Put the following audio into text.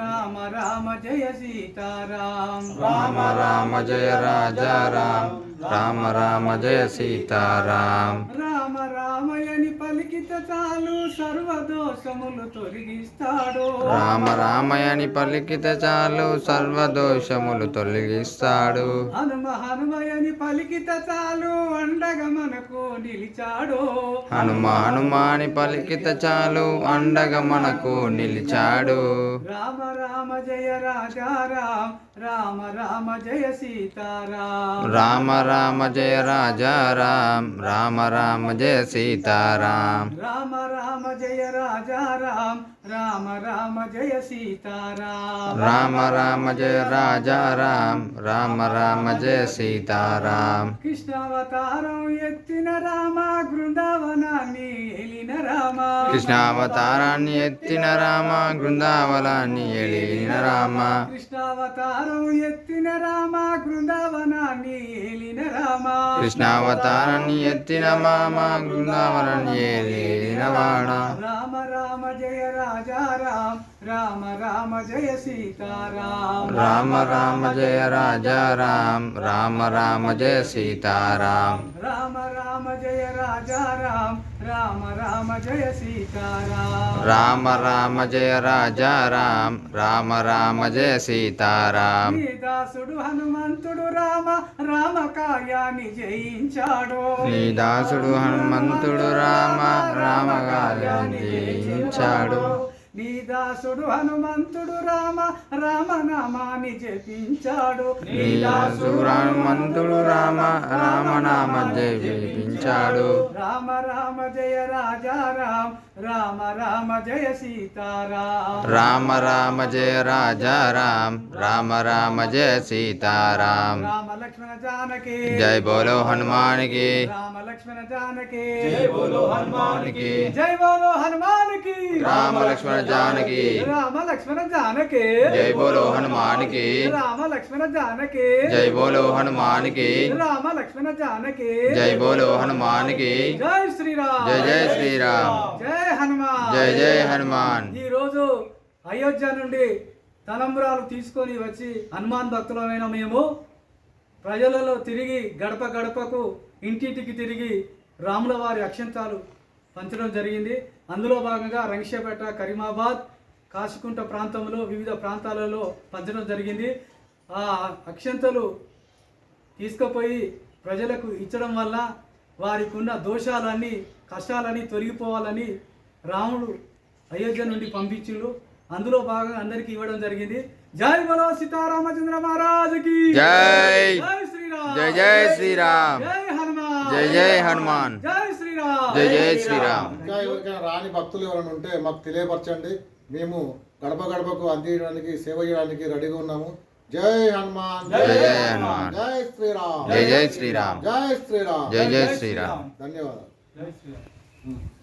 రామ రామ జయ సీతారాం. రామ రామ జయ రాజారాం. రామ్ రామ జయ సీతారాం. రామ రామయని పలికిత చాలు సర్వదోషములు తొలగిస్తాడు. రామ రామయని పలికిత చాలు సర్వదోషములు తొలగిస్తాడు. హనుమ హనుమయని పలికిత చాలు అండగా మనకు నిలిచాడు. హనుమ హనుమాని పలికిత చాలు అండగా మనకు నిలిచాడు. రామ రామ జయ రాజా రామ్ రామ రామ జయ సీతారాం. రామ రామ జయ రాజా రామ్ రామ రామ జయ సీతారాం. రామ రామ జయ రాజా రామ్ రామ రామ జయ సీతారాం. రామ రామ జయ రాజా రామ్ రామ రామ జయ సీతారాం. కృష్ణావతారం ఎత్తిన రామ బృందావనాన్ని ఎలిన రామ. కృష్ణావతారాన్ని ఎత్తిన రామ బృందావనాన్ని ఎలిన రామ. కృష్ణావతారం ఎత్తిన రామ రామ కృష్ణావతారాన్ని ఎత్తిన మామ బృందావనాన్ని ఎలిన వాడ రామ రామ జయ రాజా. రామ్ రామ జయ సీతారాం. రామ రామ జయ రాజా రామ్. రామ రామ జయ సీతారాం. రామ రామ జయ రాజా రామ్. రామ రామ జయ సీతారాం. రామ రామ జయ రాజా రామ్. రామ రామ జయ సీతారాం. నీ దాసుడు హనుమంతుడు రామ. రామ కార్యాన్ని జయించాడు. నీ దాసుడు హనుమంతుడు రామ. రామ కార్యాన్ని జయించాడు. నీ దాసుడు హనుమంతుడు రామ రామనామాన్ని జపించాడు. నీ దాసుడు హనుమంతుడు రామ రామనామ జపించాడు. రామ రామ జయ రాజా రామ్ రామ రామ జయ సీతారాం రామ రామ జయ రాజా రామ్ రామ రామ జయ సీతారాం రామ లక్ష్మణ జానకి. జై బోలో హనుమానికి. రామ లక్ష్మణ జానకి. జై బోలో హనుమానికి. జై బోలో హనుమానికి. రామ లక్ష్మణ జానకి. రామ లక్ష్మణ జానకి. జై బోలో హనుమానికి. రామ లక్ష్మణ జానకి. జై బోలో హనుమానికి. రామ లక్ష్మణ జానకి. జై బోలో హనుమానికి. జై శ్రీరామ్. జై జై శ్రీరామ్. జై హనుమాన్. జై జై హనుమాన్. ఈ రోజు అయోధ్య నుండి తలంబ్రాలు తీసుకొని వచ్చి హనుమాన్ భక్తులమైన మేము ప్రజలలో తిరిగి గడప గడపకు ఇంటింటికి తిరిగి రాముల వారి అక్షంతాలు పంచడం జరిగింది. అందులో భాగంగా రంగేపేట కరీమాబాద్ కాశీకుంట ప్రాంతంలో వివిధ ప్రాంతాలలో పంచడం జరిగింది. ఆ అక్షంతలు తీసుకుపోయి ప్రజలకు ఇచ్చడం వల్ల వారికి ఉన్న దోషాలన్నీ కష్టాలన్నీ తొలగిపోవాలని రాముడు అయోధ్య నుండి పంపించిండు. అందులో భాగంగా అందరికీ ఇవ్వడం జరిగింది. జై బలో సీతారామచంద్ర మహారాజుకి జై! జై! శ్రీరామ్! జై జై శ్రీరామ్! జై హనుమాన్! జై జై హనుమాన్! జై శ్రీరామ్. జై జై శ్రీరామ్. ఇంకా ఎవరికైనా రాని భక్తులు ఎవరైనా ఉంటే మాకు తెలియపరచండి. మేము గడప గడపకు అందించడానికి సేవ చేయడానికి రెడీగా ఉన్నాము. జై హనుమాన్. జై జై హనుమాన్. జై శ్రీరామ్. జై జై శ్రీరామ్. జై శ్రీరామ్. జై జై శ్రీరామ్. ధన్యవాదాలు. జై శ్రీరామ్.